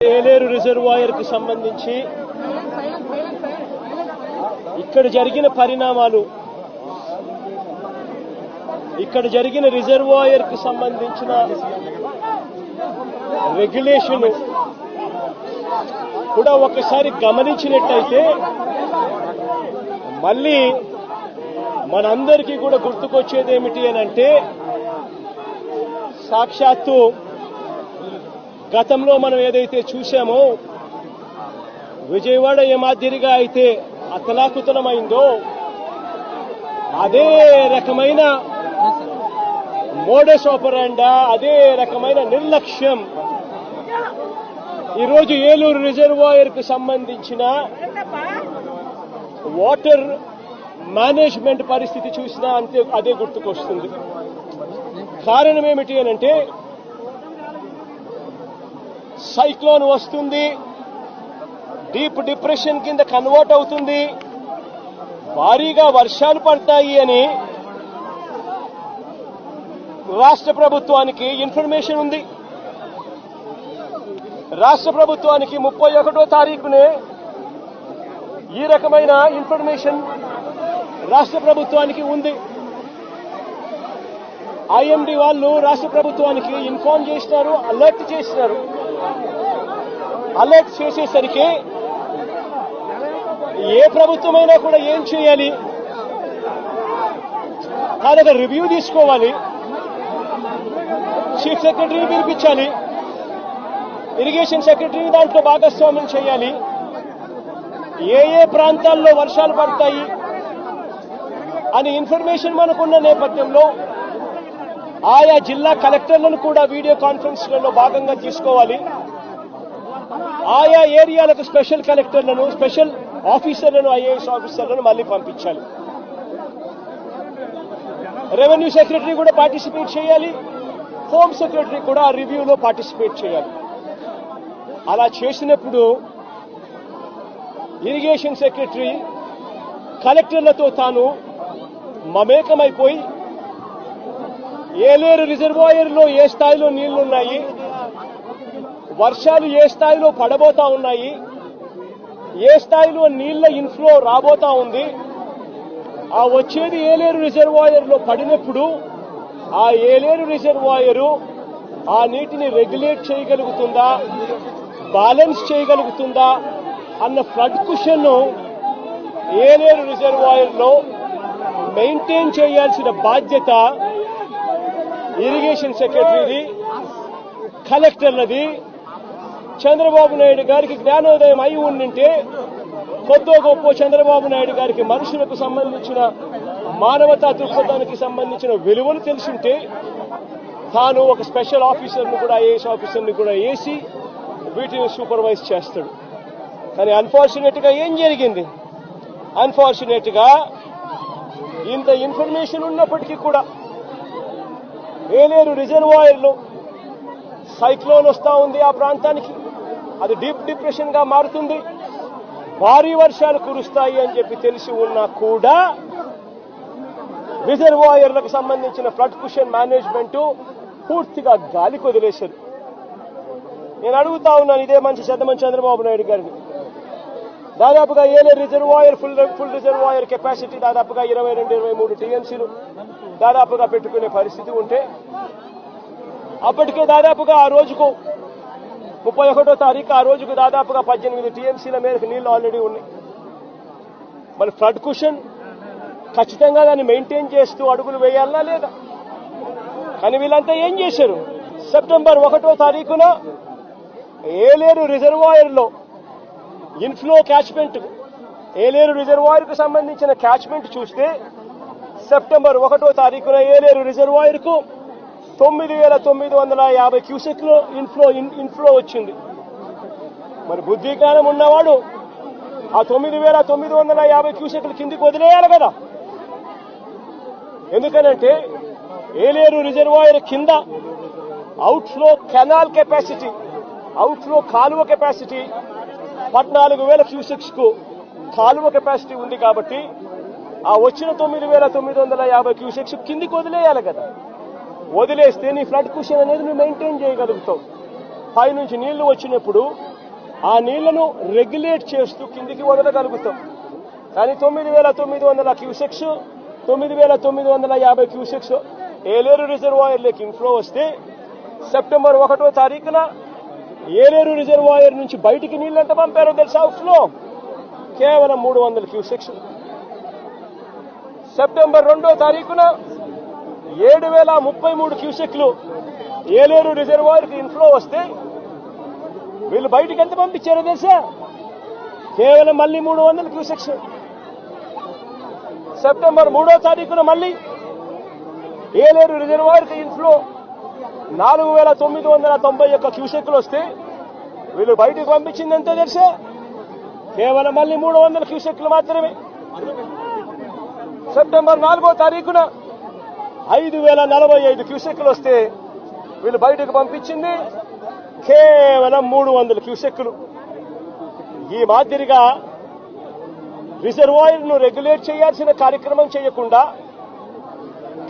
ఏలేరు రిజర్వాయర్కు సంబంధించి ఇక్కడ జరిగిన పరిణామాలు ఇక్కడ జరిగిన రిజర్వాయర్కు సంబంధించిన రెగ్యులేషన్ కూడా ఒకసారి గమనించినట్టయితే మళ్ళీ మనందరికీ కూడా గుర్తుకొచ్చేది ఏమిటి అని అంటే సాక్షాత్తు గతంలో మనం ఏదైతే చూసామో విజయవాడ ఏ మాదిరిగా అయితే అతలాకుతలమైందో అదే రకమైన మోడస్ ఆపరాండా అదే రకమైన నిర్లక్ష్యం. ఈరోజు ఏలూరు రిజర్వాయర్కు సంబంధించిన వాటర్ మేనేజ్మెంట్ పరిస్థితి చూసినా అంతే అదే గుర్తుకొస్తుంది. కారణం ఏమిటి అనంటే సైక్లోన్ వస్తుంది. డీప్ డిప్రెషన్ కింద కన్వర్ట్ అవుతుంది. భారీగా వర్షాలు పడతాయి అని రాష్ట్ర ప్రభుత్వానికి ఇన్ఫర్మేషన్ ఉంది. రాష్ట్ర ప్రభుత్వానికి ముప్పై ఒకటో తారీఖునే ఈ రకమైన ఇన్ఫర్మేషన్ రాష్ట్ర ప్రభుత్వానికి ఉంది. ఐఎండి వాళ్ళు రాష్ట్ర ప్రభుత్వానికి ఇన్ఫార్మ్ చేసినారు అలర్ట్ చేసినారు. అలర్ట్ చేసేసరికి ఏ ప్రభుత్వమైనా కూడా ఏం చేయాలి? కాదు రివ్యూ తీసుకోవాలి. చీఫ్ సెక్రటరీని పిలిపించాలి. ఇరిగేషన్ సెక్రటరీని దాంట్లో భాగస్వామ్యం చేయాలి. ఏ ఏ ప్రాంతాల్లో వర్షాలు పడతాయి అని ఇన్ఫర్మేషన్ మనకున్న నేపథ్యంలో ఆయా జిల్లా కలెక్టర్లను కూడా వీడియో కాన్ఫరెన్స్లలో భాగంగా తీసుకోవాలి. ఆయా ఏరియాలకు స్పెషల్ కలెక్టర్లను స్పెషల్ ఆఫీసర్లను ఐఏఎస్ ఆఫీసర్లను మళ్ళీ పంపించాలి. రెవెన్యూ సెక్రటరీ కూడా పార్టిసిపేట్ చేయాలి. హోమ్ సెక్రటరీ కూడా ఆ రివ్యూలో పార్టిసిపేట్ చేయాలి. అలా చేసినప్పుడు ఇరిగేషన్ సెక్రటరీ కలెక్టర్లతో తాను మమేకమైపోయి ఏలేరు రిజర్వాయర్లో ఏ స్థాయిలో నీళ్ళున్నాయి? వర్షాలు ఏ స్థాయిలో పడబోతా ఉన్నాయి? ఏ స్థాయిలో నీళ్ళ ఇన్ఫ్లో రాబోతా ఉంది? ఆ వచ్చేది ఏలేరు రిజర్వాయర్లో పడినప్పుడు ఆ ఏలేరు రిజర్వాయరు ఆ నీటిని రెగ్యులేట్ చేయగలుగుతుందా? బ్యాలెన్స్ చేయగలుగుతుందా? అన్న ఫ్లడ్ కుషన్ ఏలేరు రిజర్వాయర్లో మెయింటైన్ చేయాల్సిన బాధ్యత ఇరిగేషన్ సెక్రటరీది కలెక్టర్లది చంద్రబాబు నాయుడు గారికి జ్ఞానోదయం అయి ఉండింటే కొద్దో గొప్ప చంద్రబాబు నాయుడు గారికి మనుషులకు సంబంధించిన మానవతా దృక్పథానికి సంబంధించిన విలువలు తెలుసుంటే తాను ఒక స్పెషల్ ఆఫీసర్ను కూడా ఐఏఎస్ ఆఫీసర్ని కూడా వేసి వీటిని సూపర్వైజ్ చేస్తాడు. కానీ అన్ఫార్చునేట్గా ఏం జరిగింది? అన్ఫార్చునేట్గా ఇంత ఇన్ఫర్మేషన్ ఉన్నప్పటికీ కూడా వేలేరు రిజర్వాయర్లు సైక్లోన్ వస్తూ ఉంది ఆ ప్రాంతానికి. అది డీప్ డిప్రెషన్గా మారుతుంది. భారీ వర్షాలు కురుస్తాయి అని చెప్పి తెలిసి ఉన్నా కూడా రిజర్వాయర్లకు సంబంధించిన ఫ్లడ్ కుషన్ మేనేజ్మెంట్ పూర్తిగా గాలి కుదిలేశారు నేను అడుగుతా ఉన్నాను ఇదే మంచి శతమని చంద్రబాబు నాయుడు గారిని. దాదాపుగా ఏలే reservoir full full reservoir capacity దాదాపుగా ఇరవై రెండు ఇరవై మూడు టీఎంసీలు దాదాపుగా పెట్టుకునే పరిస్థితి ఉంటే అప్పటికే దాదాపుగా ఆ రోజుకు ముప్పై ఒకటో తారీఖు ఆ రోజుకు దాదాపుగా పద్దెనిమిది టీఎంసీల మేరకు నీళ్ళు ఆల్రెడీ ఉన్నాయి. మరి ఫ్లడ్ కుషన్ ఖచ్చితంగా దాన్ని మెయింటైన్ చేస్తూ అడుగులు వేయాలా లేదా? కానీ వీళ్ళంతా ఏం చేశారు? సెప్టెంబర్ ఒకటో తారీఖున ఏలేరు రిజర్వాయర్లో ఇన్ఫ్లో క్యాచ్మెంట్ ఏలేరు రిజర్వాయర్కు సంబంధించిన క్యాచ్మెంట్ చూస్తే సెప్టెంబర్ ఒకటో తారీఖున ఏలేరు రిజర్వాయర్కు తొమ్మిది వేల తొమ్మిది వందల యాభై క్యూసెక్లు ఇన్ఫ్లో ఇన్ఫ్లో వచ్చింది. మరి బుద్ధి జ్ఞానం ఉన్నవాడు ఆ తొమ్మిది వేల తొమ్మిది వందల యాభై క్యూసెక్లు కిందికి వదిలేయాలి కదా. ఎందుకనంటే ఏలేరు రిజర్వాయర్ కింద అవుట్ఫ్లో కెనాల్ కెపాసిటీ అవుట్ఫ్లో కాలువ కెపాసిటీ పద్నాలుగు వేల క్యూసెక్స్కు కాలువ కెపాసిటీ ఉంది కాబట్టి ఆ వచ్చిన తొమ్మిది వేల తొమ్మిది వందల యాభై క్యూసెక్స్ కిందికి వదిలేయాలి కదా. వదిలేస్తే నీ ఫ్లడ్ కుషన్ అనేది నువ్వు మెయింటైన్ చేయగలుగుతావు. పైనుంచి నీళ్ళు వచ్చినప్పుడు ఆ నీళ్ళను రెగ్యులేట్ చేస్తూ కిందికి వదలగలుగుతాం. కానీ తొమ్మిది వేల తొమ్మిది వందల క్యూసెక్స్ తొమ్మిది వేల తొమ్మిది వందల యాభై క్యూసెక్స్ ఏలేరు రిజర్వాయర్లోకి ఇన్ఫ్లో వస్తే సెప్టెంబర్ ఒకటో తారీఖున ఏలేరు రిజర్వాయర్ నుంచి బయటికి నీళ్ళు ఎంత పంపారో తెలుసా? అవుట్ఫ్లో కేవలం మూడు వందల క్యూసెక్స్. సెప్టెంబర్ రెండో తారీఖున ఏడు వేల ముప్పై మూడు క్యూసెక్లు ఏలేరు రిజర్వాయర్కి ఇన్ఫ్లో వస్తే వీళ్ళు బయటికి ఎంత పంపించారో తెలుసా? కేవలం మళ్ళీ మూడు వందల క్యూసెక్స్. సెప్టెంబర్ మూడో తారీఖున మళ్ళీ ఏలేరు రిజర్వాయర్కి ఇన్ఫ్లో నాలుగు వేల తొమ్మిది వందల తొంభై ఒక్క క్యూసెక్లు వస్తే వీళ్ళు బయటకు పంపించింది ఎంతో తెలిసే? కేవలం మళ్ళీ మూడు వందల క్యూసెక్లు మాత్రమే. సెప్టెంబర్ నాలుగో తారీఖున ఐదు వేల నలభై ఐదు క్యూసెక్లు వస్తే వీళ్ళు బయటకు పంపించింది కేవలం మూడు వందల క్యూసెక్లు ఈ మాదిరిగా రిజర్వాయర్ను రెగ్యులేట్ చేయాల్సిన కార్యక్రమం చేయకుండా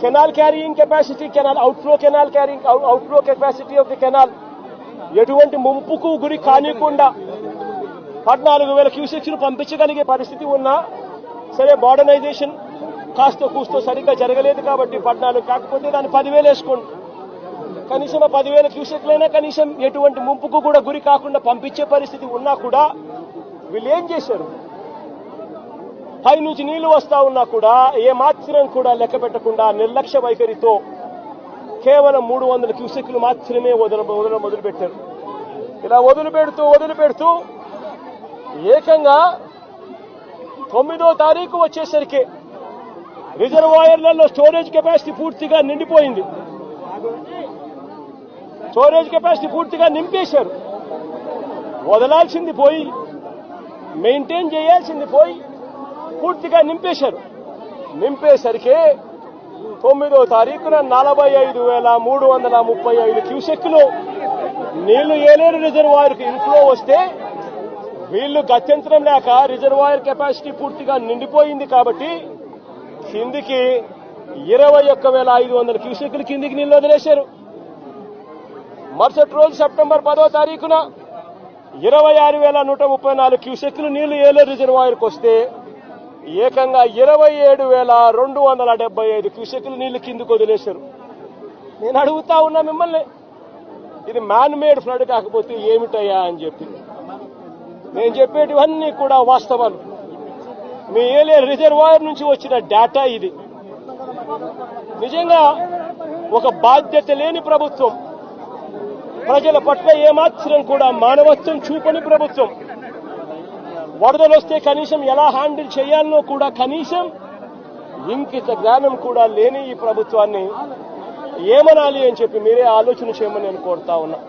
canal carrying capacity canal outflow canal carrying outflow capacity of the canal ఎటువంటి ముంపుకు గురి కానికుండా పద్నాలుగు వేల క్యూసెక్స్ను పంపించగలిగే పరిస్థితి ఉన్నా సరే మోడర్నైజేషన్ కాస్త కూస్తో సరిగ్గా జరగలేదు కాబట్టి పద్నాలుగు కాకపోతే దాన్ని పదివేలు వేసుకోండి. కనీసం ఆ పదివేల క్యూసెక్లైనా కనీసం ఎటువంటి ముంపుకు కూడా గురి కాకుండా పంపించే పరిస్థితి ఉన్నా కూడా వీళ్ళు ఏం చేశారు? పై నుంచి నీళ్ళు వస్తా ఉన్నా కూడా ఏ మాత్రం కూడా లెక్క పెట్టకుండా నిర్లక్ష్య వైఖరితో కేవలం మూడు వందల క్యూసెక్లు మాత్రమే వదల వదల మొదలుపెట్టారు. ఇలా వదిలిపెడుతూ వదిలిపెడుతూ ఏకంగా తొమ్మిదో తారీఖు వచ్చేసరికి రిజర్వాయర్లలో స్టోరేజ్ కెపాసిటీ పూర్తిగా నిండిపోయింది. స్టోరేజ్ కెపాసిటీ పూర్తిగా నింపేశారు. వదలాల్సింది పోయి మెయింటైన్ చేయాల్సింది పోయి పూర్తిగా నింపేశారు. నింపేసరికి తొమ్మిదో తారీఖున నలభై ఐదు వేల మూడు వందల ముప్పై ఐదు క్యూసెక్లు నీళ్ళు ఏలేరు రిజర్వాయర్కి ఇన్ఫ్లో వస్తే వీళ్ళు గత్యంతరం లేక రిజర్వాయర్ కెపాసిటీ పూర్తిగా నిండిపోయింది కాబట్టి కిందికి ఇరవై ఒక్క వేల ఐదు వందల క్యూసెక్లు కిందికి నీళ్ళు వదిలేశారు. మరుసటి రోజు సెప్టెంబర్ పదో తారీఖున ఇరవై ఆరు వేల నూట ముప్పై నాలుగు క్యూసెక్లు నీళ్ళు ఏలేరు రిజర్వాయర్కి వస్తే ఏకంగా ఇరవై ఏడు వేల రెండు వందల డెబ్బై ఐదు క్యూసెక్లు నీళ్ళు కిందికి వదిలేశారు. నేను అడుగుతా ఉన్నా మిమ్మల్ని. ఇది మ్యాన్ మేడ్ ఫ్లడ్ కాకపోతే ఏమిటయ్యా అని చెప్పి. నేను చెప్పేటివన్నీ కూడా వాస్తవాలు. మీ ఏలే రిజర్వాయర్ నుంచి వచ్చిన డేటా ఇది. నిజంగా ఒక బాధ్యత లేని ప్రభుత్వం. ప్రజల పట్ల ఏమాత్రం కూడా మానవత్వం చూపని ప్రభుత్వం. వరదలు వస్తే కనీసం ఎలా హ్యాండిల్ చేయాలనో కూడా కనీసం ఇంకిత జ్ఞానం కూడా లేని ఈ ప్రభుత్వాన్ని ఏమనాలి అని చెప్పి మీరే ఆలోచన చేయమని నేను కోరుతా ఉన్నా.